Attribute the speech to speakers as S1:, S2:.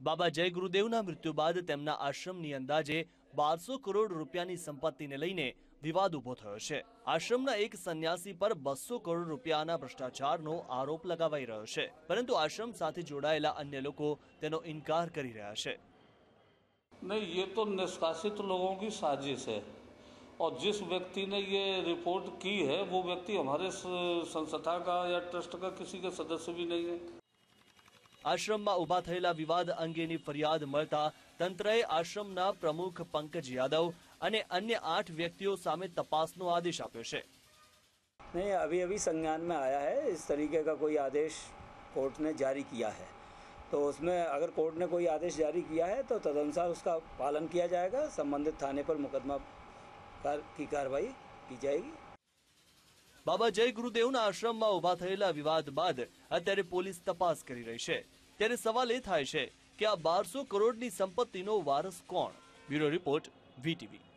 S1: બાબા જય ગુરુદેવના મૃત્યુ બાદ તેમના આશ્રમની અંદાજે બારસો કરોડ રૂપિયાની સંપત્તિને લઈને વિવાદ ઊભો થયો છે આશ્રમના એક સંન્યાસી પર બસો કરોડ રૂપિયાના ભ્રષ્ટાચારનો આરોપ લગાવાઈ રહ્યો છે પરંતુ આશ્રમ સાથે જોડાયેલા અન્ય લોકો તેનો ઇનકાર કરી રહ્યા છે
S2: नहीं ये तो निष्कासित लोगों की साजिश है और जिस व्यक्ति ने ये रिपोर्ट की है वो व्यक्ति हमारे स- संस्था का या ट्रस्ट का किसी का सदस्य भी नहीं है
S1: આશ્રમમાં ઊભા થયેલા વિવાદ અંગેની ફરિયાદ મળતા તંત્રએ આશ્રમના પ્રમુખ પંકજ યાદવ અને અન્ય આઠ વ્યક્તિઓ સામે તપાસનો આદેશ આપ્યો છે
S3: नहीं अभी अभी संज्ञान में आया है इस तरीके का कोई आदेश कोर्ट ने जारी किया है तो उसमें अगर कोर्ट ने कोई आदेश जारी किया है तो तदनुसार उसका पालन किया जाएगा संबंधित थाने पर मुकदमा कार, की कार्रवाई की जाएगी
S1: બાબા જય ગુરુદેવના આશ્રમમાં ઊભા થયેલા વિવાદ બાદ અત્યારે પોલીસ તપાસ કરી રહી છે. ત્યારે સવાલ એ થાય છે કે આ બારસો કરોડની સંપત્તિનો વારસ કોણ? Bureau report VTV